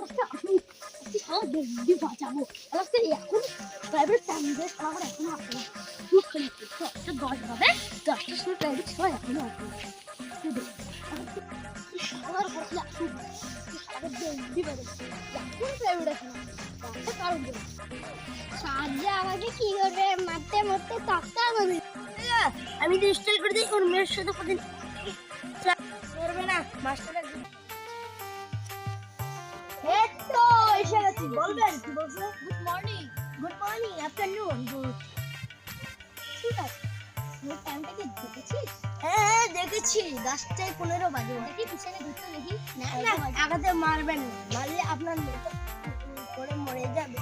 আজকে আমি সারা দিন বাঁচাবো আজকে এখন প্রাইভেট করে এখনও আসে না খুব খালি দশটা দশ বাজে দশটার সময় প্রাইভেট সবাই এখনও আসে না শুধু সারার বসে আসুন সারা দিন বাজে এখন প্রাইভেট আসে একটা কারণ সাহায্য আমাকে কি করবে মারতে মারতে তক্তা হবে আমি তো স্টাইল করে দিই ওর মেয়ের সাথে না, মাস্টারের বলবেন? কি বলছে good morning good morning afternoon good ঠিক আছে। তোর টাইমটা কি দেখেছিস? হ্যাঁ হ্যাঁ দেখেছি। দশটায় পনেরো বাজে। দেখি পিছনে ঘুরতে দেখি না না আগাতে মারবেন না। মারলে আপনার মেয়ে করে মরে যাবে।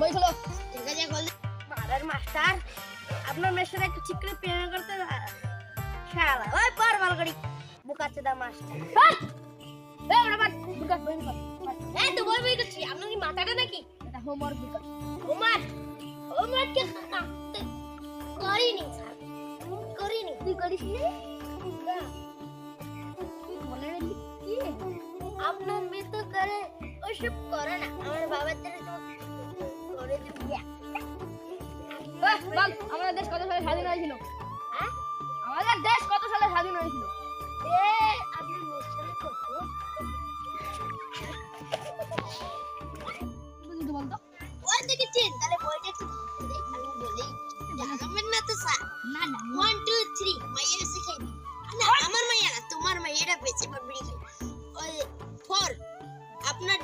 বই খোলো। ঠিক আছে মাস্টার আপনার মেয়ের সাথে একটু ঠিক করে প্রেম করতে শালা। ওই পার ভালো করি। বুকাচ্ছে দা মাস্টার এই তো বই বই করছি আপনার কি মাথাটা নাকি? এটা হোমওয়ার্ক বুকাত হোমওয়ার্ক হোমওয়ার্ক কে করিনি করিনি। তুই করিস নি? না। তুই রাখবি কি? আপনার মেয়ে তো করে ওসব করে না। আমার বাবার দ্বারা তোমাকে করে দিবি। আমাদের দেশ কত সালে স্বাধীন হয়েছিল?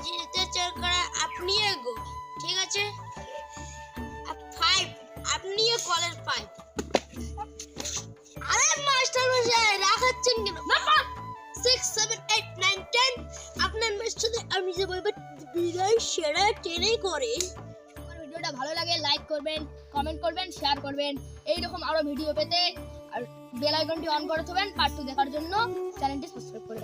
আপনার যেতে চার করা আপনি এগো ঠিক আছে? ফাইভ আপনিও কলের পাইপ আরে মাস্টার মশাই রাখাচ্ছেন কেন? Six seven eight nine ten আপনার সাথে আমি যে বলব বিদায় সেরা টেনে করে। আমার ভিডিওটা ভালো লাগে লাইক করবেন কমেন্ট করবেন শেয়ার করবেন। এই রকম আরও ভিডিও পেতে আর বেল আইকনটি অন করে থাকবেন পার্ট টু দেখার জন্য। চ্যানেলটি সাবস্ক্রাইব করে